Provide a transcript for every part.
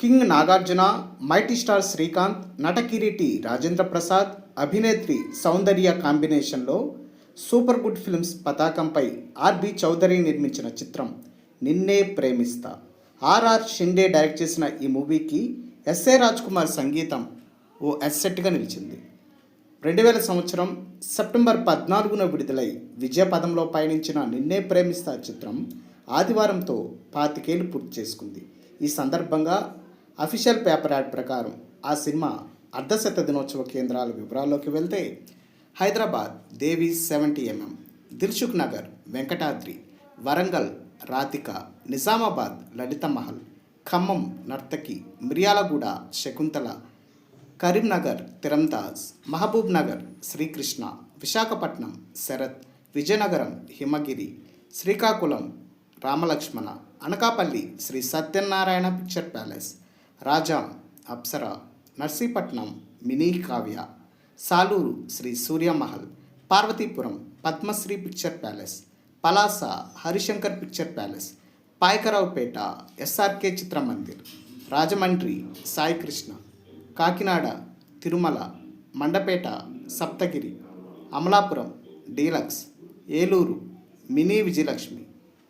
King Nagarjuna mighty star Srikanth నటకిరీటి Rajendra Prasad అభినేత్రి సౌందర్య కాంబినేషన్లో super good films పతాకంపై ఆర్బి చౌదరి నిర్మించిన చిత్రం నిన్నే ప్రేమిస్తా. ఆర్ఆర్ షిండే డైరెక్ట్ చేసిన ఈ మూవీకి ఎస్ఏ రాజ్ కుమార్ సంగీతం ఓ అసెట్గా నిలిచింది. రెండు వేల సంవత్సరం సెప్టెంబర్ పద్నాలుగున విడుదలై విజయపదంలో పయనించిన నిన్నే ప్రేమిస్తా చిత్రం ఆదివారంతో పాతికేలు పూర్తి చేసుకుంది. ఈ సందర్భంగా అఫీషియల్ పేపర్ యాడ్ ప్రకారం ఆ సినిమా అర్ధశత దినోత్సవ కేంద్రాల వివరాల్లోకి వెళ్తే Hyderabad Devi seventy MM Dilsukh Nagar Venkatadri Warangal Radhika Nizamabad Lalitha Mahal Khammam Nartaki Miryalaguda Shakuntala Karimnagar Tirantaj Mahabub Nagar Srikrishna Visakhapatnam Sharath Vizianagaram Himagiri Srikakulam Ramalakshmana Anakapalli Sri Satyanarayana picture palace Rajam Apsara Narsipatnam mini Kavya Saluru Sri Suryamahal Parvathipuram Padmasri picture palace Palasa Harishankar picture palace Payakaraopeta S R K Chitramandir Rajahmundry Saikrishna Kakinada Tirumala Mandapeta Saptagiri Amalapuram deluxe Eluru mini Vijayalakshmi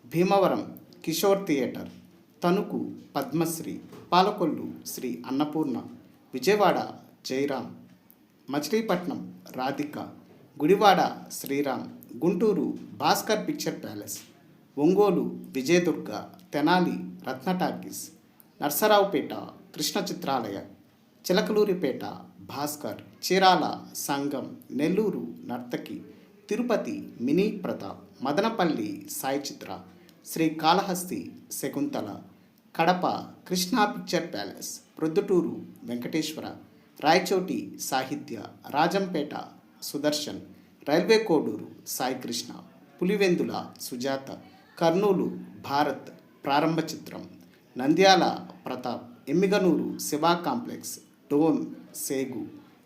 Bhimavaram Kishore theatre Tanuku Padmashri Palakollu Sri Annapurna Vijayawada Jayaram Machilipatnam Radhika Gudivada Sriram Guntur Bhaskar picture palace Ongole Vijayadurga Tenali Ratna talkies Narasaraopet Krishna Chitralaya Chilakaluripet Bhaskar Chirala Sangam Nellore Nartaki Tirupati mini Pratap Madanapalle Sai Chitra Sri Kalahasti Shakuntala Kadapa Krishna picture palace Proddatur Venkateswara Rayachoti Sahitya Rajampet Sudarshan railway Koduru Sai Krishna Pulivendula Sujatha Kurnool Bharat ప్రారంభ చిత్రం Nandyal Pratap Yemmiganur Siva complex Dhone Segu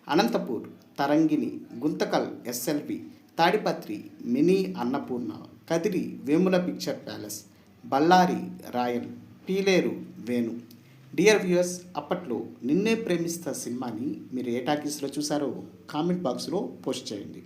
Anantapur Tarangini Guntakal S L V Tadipatri mini Annapurna Kadiri Vemula picture palace Bellary royal Pileru Venu. Dear viewers అప్పట్లో నిన్నే ప్రేమిస్తా సినిమాని మీరు ఏ టాకీస్లో చూసారో comment బాక్స్లో post చేయండి.